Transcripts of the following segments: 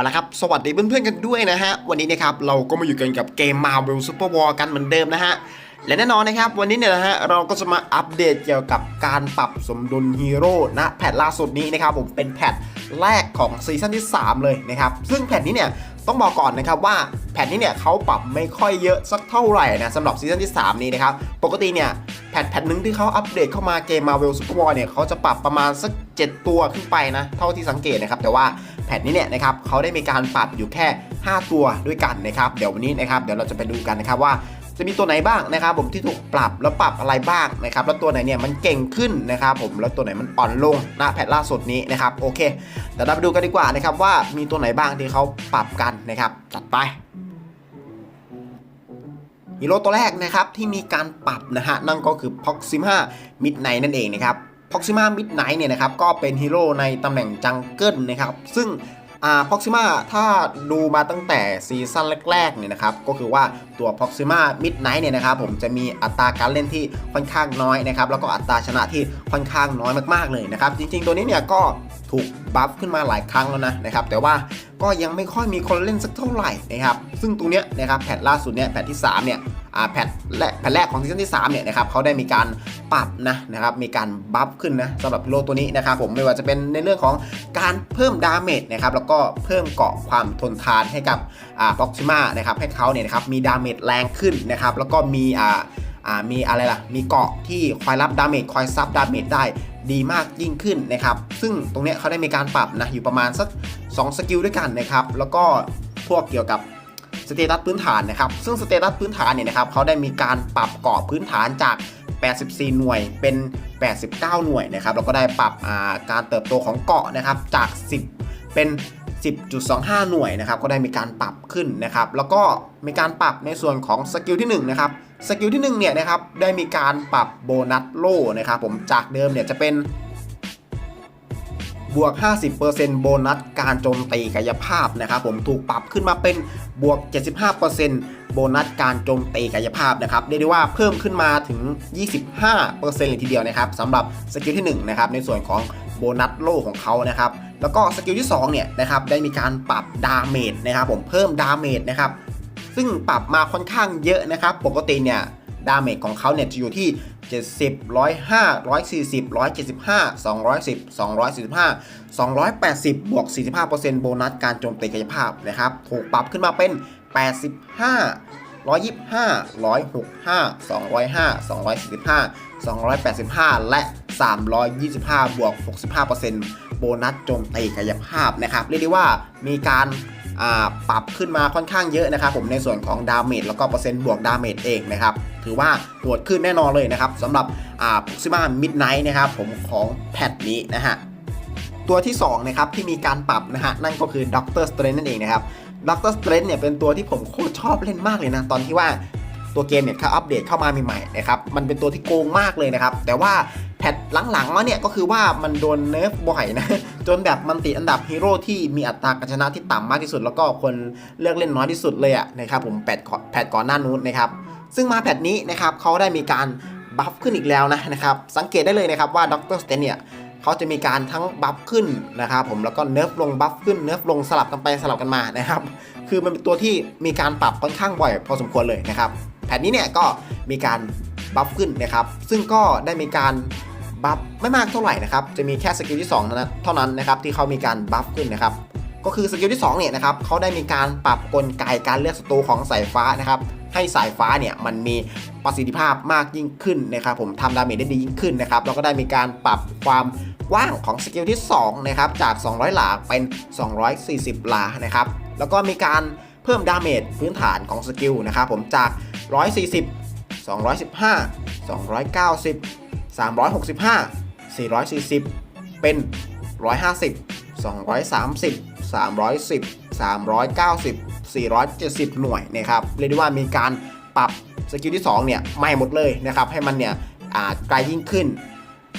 เอาละครับ สวัสดีเพื่อนๆกันด้วยนะฮะ วันนี้นะครับเราก็มาอยู่กันกับเกม Marvel Super War กันเหมือนเดิมนะฮะ และแน่นอนนะครับ วันนี้เนี่ยนะฮะเราก็จะมาอัปเดตเกี่ยวกับการปรับสมดุลฮีโร่นะแพทล่าสุดนี้นะครับผมเป็นแพทแรกของซีซั่นที่ 3 เลยนะครับ ซึ่งแพทนี้เนี่ยต้องบอกก่อนนะครับว่าแพทนี้เนี่ยเขาปรับไม่ค่อยเยอะสักเท่าไหร่นะสำหรับซีซั่นที่ 3 นี้นะครับ ปกติเนี่ยแพทแพทหนึ่งที่เขาอัปเดตเข้ามาเกม Marvel Super War เนี่ยเขาจะปรับประมาณสัก 7 ตัวขึ้นไปนะ เท่าที่สังเกตนะครับ แต่ว่า พทนี้เนี่ยนะครับเขาได้มีการปรับอยู่แค่ 5 ตัวด้วยกันนะครับเดี๋ยววันนี้นะครับเดี๋ยวเราจะไปดูกันนะครับว่าจะมีตัวไหนบ้างนะครับ ผมที่ถูกปรับแล้วปรับอะไรบ้างนะครับ แล้วตัวไหนเนี่ยมันเก่งขึ้นนะครับ ผมแล้วตัวไหนมันอ่อนลงนะแพทล่าสุดนี้นะครับโอเคเดี๋ยวเราไปดูกันดีกว่านะครับว่ามีตัวไหนบ้างที่เขาปรับกันนะครับจัดไปฮีโร่ตัวแรกนะครับที่มีการปรับนะฮะนั่นก็คือ Proxima Midnight นั่นเองนะครับ Proxima Midnight เนี่ยนะครับก็เป็นฮีโร่ในตำแหน่งจังเกิลนะครับซึ่งอ่า Proxima ถ้าดูมาตั้งแต่ซีซั่นแรกๆเนี่ยนะครับก็คือว่าตัว Proxima Midnight เนี่ยนะครับผมจะมีอัตราการเล่นที่ค่อนข้างน้อยนะครับแล้วก็อัตราชนะที่ค่อนข้างน้อยมากๆเลยนะครับจริงๆตัวนี้เนี่ยก็ ถูกบัฟขึ้นมาหลายครั้งแล้วนะนะครับแต่ว่าก็ยังไม่ค่อยมีคนเล่นสักเท่าไหร่นะครับซึ่งตรงเนี้ยนะครับแพทล่าสุดเนี่ยแพทที่3เนี่ยแพทแรกแพทแรกของซีซั่นที่3เนี่ยนะครับเขาได้มีการปรับนะนะครับมีการบัฟขึ้นนะสำหรับโร่ตัวนี้นะครับผมไม่ว่าจะเป็นในเรื่องของการเพิ่มดาเมจนะครับแล้วก็เพิ่มเกาะความทนทานให้กับอ่า Proxima นะครับให้เขาเนี่ยนะครับมีดาเมจแรงขึ้นนะครับแล้วก็มีอ่ามีอะไรล่ะ มีเกาะที่คอยรับดาเมจคอยซับดาเมจได้ ดีมากยิ่งขึ้นนะครับ ซึ่งตรงนี้เขาได้มีการปรับนะอยู่ประมาณสัก2สกิลด้วยกันนะครับ แล้วก็พวกเกี่ยวกับสเตตัสพื้นฐานนะครับ ซึ่งสเตตัสพื้นฐานเนี่ยนะครับเขาได้มีการปรับเกาะพื้นฐานจาก 84 หน่วยเป็น 89 หน่วยนะครับ แล้วก็ได้ปรับาการเติบโตของเกาะนะครับจาก 10 เป็น 10.25 หน่วยนะครับก็ได้มีการปรับขึ้นนะครับแล้วก็มีการปรับในส่วนของสกิลที่1นะครับสกิลที่1เนี่ยนะครับได้มีการปรับโบนัสโล่นะครับผมจากเดิมเนี่ยจะเป็นบวก 50%โบนัสการโจมตีกายภาพนะครับผมถูกปรับขึ้นมาเป็นบวก 75%โบนัสการโจมตีกายภาพนะครับเรียกได้ว่าเพิ่มขึ้นมาถึง 25%เลยทีเดียวนะครับสำหรับสกิลที่1นะครับในส่วนของโบนัสโล่ของเขานะครับ แล้วก็สกิลที่2เนี่ยนะครับได้มีการปรับดาเมจนะครับผมเพิ่มดาเมจนะครับซึ่งปรับมาค่อนข้างเยอะนะครับ ปกติเนี่ยดาเมจของเขาเนี่ยจะอยู่ที่ 70 105 140 175 210 245 280 บวก 45%โบนัสการโจมตีกายภาพนะครับ ถูกปรับขึ้นมาเป็น 85 125 165 205 245 285 และ 325 บวก 65% โบนัสโจมตีกายภาพนะครับเรียกได้ว่ามีการปรับขึ้นมาค่อนข้างเยอะนะครับผมในส่วนของดาเมจแล้วก็เปอร์เซ็นต์บวกดาเมจเองนะครับถือว่าโหดขึ้นแน่นอนเลยนะครับสำหรับอ่า Proxima Midnight นะครับผมของแพทนี้นะฮะตัวที่2นะครับที่มีการปรับนะฮะนั่นก็คือด็อกเตอร์สเตรนนั่นเองนะครับด็อกเตอร์สเตรนเนี่ยเป็นตัวที่ผมโคตรชอบเล่นมากเลยนะตอนที่ว่าตัวเกมเนี่ยเขาอัปเดตเข้ามาใหม่ๆนะครับมันเป็นตัวที่โกงมากเลยนะครับแต่ว่า แพทหลังๆมาเนี่ยก็คือว่ามันโดนเนิร์ฟบ่อยนะ จนแบบมันติดอันดับฮีโร่ที่มีอัตราการชนะที่ต่ำมากที่สุด แล้วก็คนเลือกเล่นน้อยที่สุดเลยอะนะครับผมแพทก่อนแพทก่อนหน้านู้นนะครับซึ่งมาแพทนี้นะครับเขาได้มีการบัฟขึ้นอีกแล้วนะนะครับสังเกตได้เลยนะครับว่าด็อกเตอร์สเตนเนี่ยเขาจะมีการทั้งบัฟขึ้นนะครับผมแล้วก็เนิร์ฟลงบัฟขึ้นเนิร์ฟลงสลับกันไปสลับกันมานะครับคือมันเป็นตัวที่มีการปรับค่อนข้างบ่อย พอสมควรเลยนะครับแผนนี้เนี่ยก็มีการบัฟขึ้นนะครับ ซึ่งก็ได้มีการ บัฟไม่มากเท่าไหร่นะครับ จะมีแค่สกิลที่2นั้นเท่านั้นนะครับที่เขามีการบัฟขึ้นนะครับ ก็คือสกิลที่2เนี่ยนะครับเขาได้มีการปรับกลไกการเลือกศัตรูของสายฟ้านะครับให้สายฟ้าเนี่ยมันมีประสิทธิภาพมากยิ่งขึ้นนะครับผมทำดาเมจได้ดียิ่งขึ้นนะครับแล้วก็ได้มีการปรับความกว้างของสกิลที่2นะครับจาก 200 หลาเป็น 240 หลานะครับแล้วก็มีการเพิ่มดาเมจพื้นฐานของสกิลนะครับผมจาก 140 215 290 365 440 เป็น 150 230 310 390 470 หน่วยนะครับเรียกได้ว่ามีการปรับสกิลที่ 2 เนี่ยใหม่หมดเลยนะครับ ให้มันเนี่ยอาไกลยิ่งขึ้น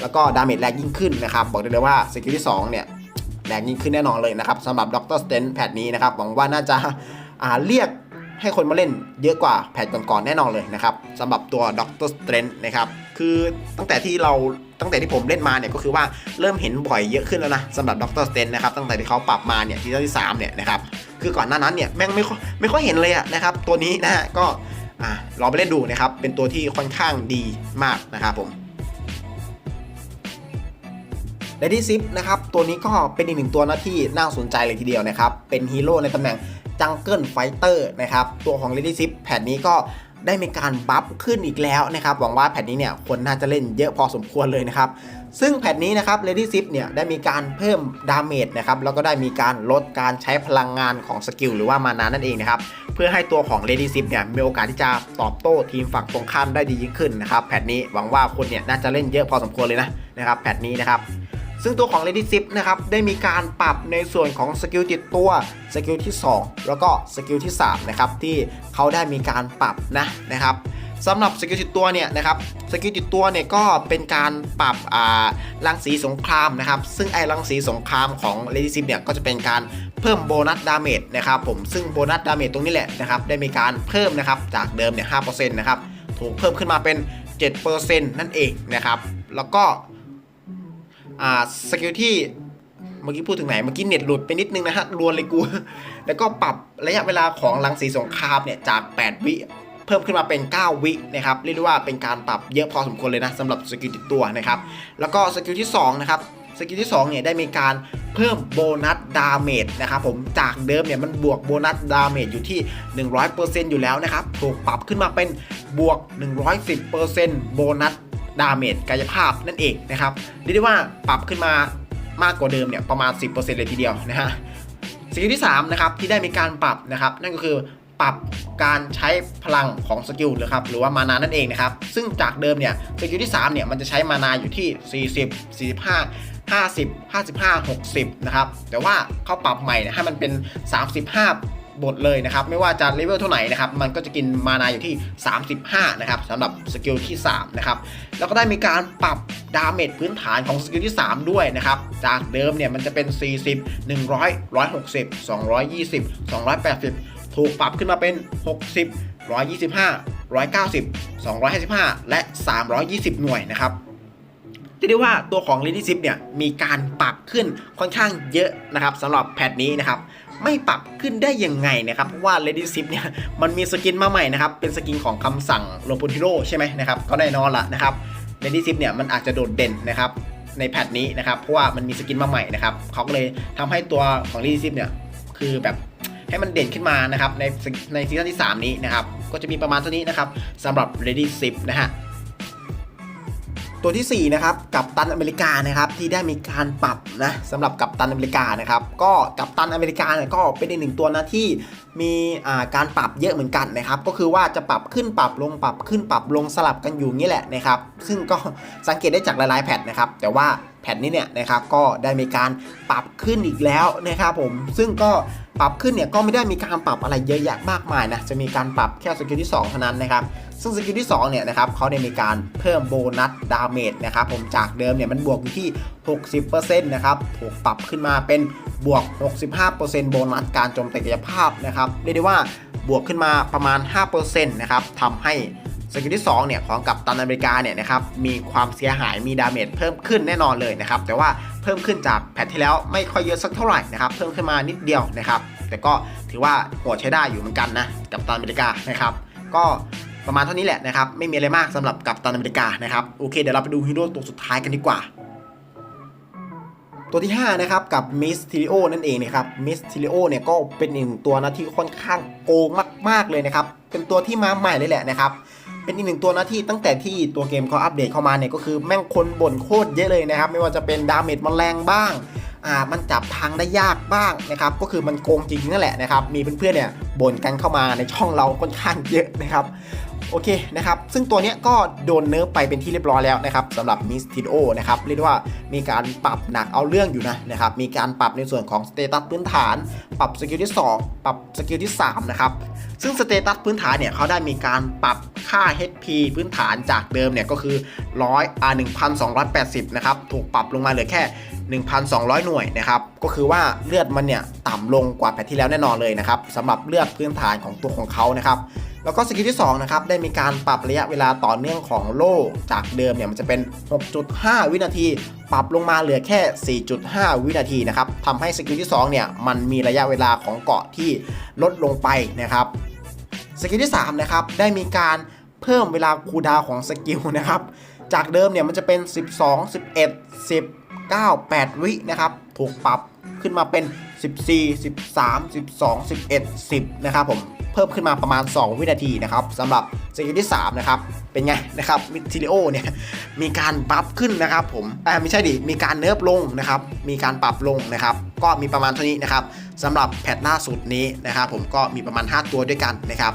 แล้วก็ดาเมจแรงยิ่งขึ้นนะครับ บอกได้เลยว่าสกิลที่ 2 เนี่ยแรงยิ่งขึ้นแน่นอนเลยนะครับสำหรับด็อกเตอร์สเตนแพทนี้นะครับ หวังว่าน่าจะอาเรียก ให้คนมาเล่นเยอะกว่าแพทก่อนๆแน่นอนเลยนะครับสำหรับตัวด็อกเตอร์สเตนนะครับคือตั้งแต่ที่เราตั้งแต่ที่ผมเล่นมาเนี่ยก็คือว่าเริ่มเห็นบ่อยเยอะขึ้นแล้วนะสำหรับด็อกเตอร์สเตนนะครับตั้งแต่ที่เขาปรับมาเนี่ยซีซั่นที่3เนี่ยนะครับคือก่อนหน้านั้นเนี่ยแม่งไม่ค่อยไม่ค่อยเห็นเลยอะนะครับตัวนี้นะฮะก็อ่าลองไปเล่นดูนะครับเป็นตัวที่ค่อนข้างดีมากนะครับผมเลดี้ซิปนะครับตัวนี้ก็เป็นอีกหนึ่งตัวนะที่น่าสนใจเลยทีเดียวนะครับเป็นฮีโร่ในตำแหน่ง จังเกิลไฟเตอร์นะครับ ตัวของ Lady Sip แผ่นนี้ก็ได้มีการบัฟขึ้นอีกแล้วนะครับ หวังว่าแผ่นนี้เนี่ยคนน่าจะเล่นเยอะพอสมควรเลยนะครับ ซึ่งแผ่นนี้นะครับ Lady Sip เนี่ยได้มีการเพิ่มดาเมจนะครับ แล้วก็ได้มีการลดการใช้พลังงานของสกิลหรือว่ามานานั่นเองนะครับ เพื่อให้ตัวของ Lady Sip เนี่ยมีโอกาสที่จะตอบโต้ทีมฝั่งตรงข้ามได้ดียิ่งขึ้นนะครับ แผ่นนี้หวังว่าคนเนี่ยน่าจะเล่นเยอะพอสมควรเลยนะนะครับ แผ่นนี้นะครับ ซึ่งตัวของ Lady Zip นะครับได้มีการปรับในส่วนของสกิลติดตัวสกิลที่ 2 แล้วก็สกิลที่3นะครับที่เขาได้มีการปรับนะนะครับสำหรับสกิลติดตัวเนี่ยนะครับสกิลติดตัวเนี่ยก็เป็นการปรับอ่ารังสีสงครามนะครับ ซึ่งไอ้รังสีสงครามของ Lady Zip เนี่ยก็จะเป็นการเพิ่มโบนัสดาเมจนะครับผมซึ่งโบนัสดาเมจตรงนี้แหละนะครับได้มีการเพิ่มนะครับจากเดิมเนี่ย5%นะครับถูกเพิ่มขึ้นมาเป็น 7%นั่นเองนะครับแล้วก็ อ่าสกิลที่เมื่อกี้พูดถึงไหน เมื่อกี้เน็ตหลุดไปนิดนึงนะฮะรวนเลยกู แล้วก็ปรับระยะเวลาของรังสีสงครามเนี่ยจาก 8 วิเพิ่มขึ้นมาเป็น 9 วินะครับเรียกได้ว่าเป็นการปรับเยอะพอสมควรเลยนะสำหรับสกิลติดตัวนะครับ แล้วก็สกิลที่2นะครับสกิลที่2เนี่ยได้มีการเพิ่มโบนัสดาเมจนะครับผมจากเดิมเนี่ยมันบวกโบนัสดาเมจอยู่ที่ 100%อยู่แล้วนะครับถูกปรับขึ้นมาเป็นบวก 110%โบนัส ดาเมจกายภาพนั่นเองนะครับเรียกได้ว่าปรับขึ้นมามากกว่าเดิมเนี่ยประมาณ 10%เลยทีเดียวนะฮะสกิลที่3นะครับที่ได้มีการปรับนะครับนั่นก็คือปรับการใช้พลังของสกิลนะครับหรือว่ามานานั่นเองนะครับซึ่งจากเดิมเนี่ยสกิลที่3เนี่ยมันจะใช้มานาอยู่ที่ 40 45 50 55 60นะครับแต่ว่าเขาปรับใหม่ให้มันเป็น 35 บทเลยนะครับ ไม่ว่าจะเลเวลเท่าไหร่นะครับ มันก็จะกินมานาอยู่ที่ 35 นะครับสำหรับสกิลที่ 3 นะครับ แล้วก็ได้มีการปรับดาเมจพื้นฐานของสกิลที่ 3 ด้วยนะครับ จากเดิมเนี่ยมันจะเป็น 40 100 160 220 280 ถูกปรับขึ้นมาเป็น 60 125 190 255 และ 320 หน่วยนะครับจะได้ว่าตัวของ Lady Zip เนี่ยมีการปรับขึ้นค่อนข้างเยอะนะครับสำหรับแพทนี้นะครับ ไม่ปรับขึ้นได้ยังไงนะครับเพราะว่า Lady Zip เนี่ยมันมีสกินมาใหม่นะครับเป็นสกินของคำสั่งโลโปทิโรใช่ไหมนะครับก็แน่นอนละนะครับ Lady Zip เนี่ยมันอาจจะโดดเด่นนะครับในแพทนี้นะครับเพราะว่ามันมีสกินมาใหม่นะครับเขาก็เลยทำให้ตัวของ Lady Zip เนี่ยคือแบบให้มันเด่นขึ้นมานะครับในในซีซั่นที่ 3 นี้นะครับก็จะมีประมาณเท่านี้นะครับสำหรับ Lady Zip นะฮะ ตัวที่ 4 นะครับ กับตันอเมริกานะครับที่ได้มีการปรับนะสำหรับกัปตันอเมริกานะครับก็กัปตันอเมริกาเนี่ยก็เป็นอีกหนึ่งตัวนะที่มีการปรับเยอะเหมือนกันนะครับก็คือว่าจะปรับขึ้นปรับลงปรับขึ้นปรับลงสลับกันอยู่นี่แหละนะครับซึ่งก็สังเกตได้จากหลายๆแพทนะครับแต่ว่าแพทนี้เนี่ยนะครับก็ได้มีการปรับขึ้นอีกแล้วนะครับผมซึ่งก็ปรับขึ้นเนี่ยก็ไม่ได้มีการปรับอะไรเยอะแยะมากมายนะจะมีการปรับแค่สกิลที่2เท่านั้นนะครับ ซึ่งสกิลที่2เนี่ยนะครับเขาได้มีการเพิ่มโบนัสดาเมจนะครับผมจากเดิมเนี่ยมันบวกอยู่ที่ 60%นะครับถูกปรับขึ้นมาเป็นบวก 65%โบนัสการโจมตีกายภาพนะครับเรียกได้ว่าบวกขึ้นมาประมาณ 5%นะครับทำให้สกิลที่2เนี่ยของกัปตันอเมริกาเนี่ยนะครับมีความเสียหายมีดาเมจเพิ่มขึ้นแน่นอนเลยนะครับแต่ว่าเพิ่มขึ้นจากแพทที่แล้วไม่ค่อยเยอะสักเท่าไหร่นะครับเพิ่มขึ้นมานิดเดียวนะครับแต่ก็ถือว่าโหดใช้ได้อยู่เหมือนกันนะกัปตันอเมริกานะครับก็ ประมาณเท่านี้แหละนะครับ ไม่มีอะไรมากสำหรับกัปตันอเมริกานะครับ โอเค เดี๋ยวเราไปดูฮีโร่ตัวสุดท้ายกันดีกว่า ตัวที่ 5 นะครับ กับมิสทิริโอนั่นเองนะครับมิสทิริโอเนี่ยก็เป็นอีกหนึ่งตัวนะที่ค่อนข้างโกงมากๆเลยนะครับ เป็นตัวที่มาใหม่เลยแหละนะครับเป็นอีกหนึ่งตัวหนะที่ตั้งแต่ที่ตัวเกมเขาอัปเดตเข้ามาเนี่ยก็คือแม่งคนบ่นโคตรเยอะเลยนะครับ ไม่ว่าจะเป็นดาเมจมันแรงบ้างอ่ามันจับทางได้ยากบ้างนะครับก็คือมันโกงจริงๆนั่นแหละนะครับมีเพื่อนๆเนี่ยบ่นกันเข้ามาในช่องเราค่อนข้างเยอะนะครับ โอเคนะครับ ซึ่งตัวนี้ก็โดนเนิร์ฟไปเป็นที่เรียบร้อยแล้วนะครับสำหรับมิสติโอนะครับเรียกได้ว่ามีการปรับหนักเอาเรื่องอยู่นะนะครับมีการปรับในส่วนของสเตตัสพื้นฐาน ปรับสกิลที่ 2 ปรับสกิลที่ 3 นะครับ ซึ่งสเตตัสพื้นฐานเนี่ยเขาได้มีการปรับค่า HP พื้นฐานจากเดิมเนี่ยก็คือร้อยอ่า1,280 นะครับ ถูกปรับลงมาเหลือแค่ 1,200 หน่วยนะครับ ก็คือว่าเลือดมันเนี่ยต่ำลงกว่าแพทที่แล้วแน่นอนเลยนะครับสำหรับเลือดพื้นฐานของตัวของเขานะครับ แล้วก็สกิลที่2นะครับได้มีการปรับระยะเวลาต่อเนื่องของโล่จากเดิมเนี่ยมันจะเป็น 6.5 วินาที ปรับลงมาเหลือแค่ 4.5 วินาทีนะครับทำให้สกิลที่2เนี่ยมันมีระยะเวลาของเกาะที่ลดลงไปนะครับสกิลที่3นะครับได้มีการเพิ่มเวลาคูลดาวของสกิลนะครับจากเดิมเนี่ยมันจะเป็น 12 11 10 9 8 วินะครับถูกปรับขึ้นมาเป็น 14 13 12 11 10 นะครับผมเพิ่มขึ้นมาประมาณ 2 วินาทีนะครับสำหรับสกิลที่ 3 นะครับ เป็นไงนะครับมิทิลิโอเนี่ยมีการปรับขึ้นนะครับผมอ่าไม่ใช่ดิ มีการเนิบลงนะครับ มีการปรับลงนะครับ ก็มีประมาณเท่านี้นะครับสำหรับแพทล่าสุดนี้นะครับผมก็มีประมาณ 5 ตัวด้วยกันนะครับ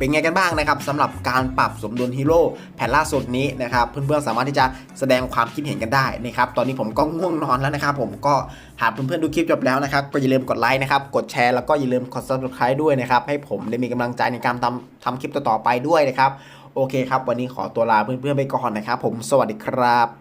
เป็นไงกันบ้างนะครับสำหรับการปรับสมดุลฮีโร่แผ่นล่าสุดนี้นะครับเพื่อนๆสามารถที่จะแสดงความคิดเห็นกันได้นะครับตอนนี้ผมก็ง่วงนอนแล้วนะครับผมก็หากเพื่อนๆดูคลิปจบแล้วนะครับก็อย่าลืมกดไลค์นะครับกดแชร์แล้วก็อย่าลืมกด subscribe ด้วยนะครับให้ผมได้มีกำลังใจในการทำทำคลิปต่อๆไปด้วยนะครับโอเคครับ วันนี้ขอตัวลาเพื่อนๆไปก่อนนะครับผมสวัสดีครับ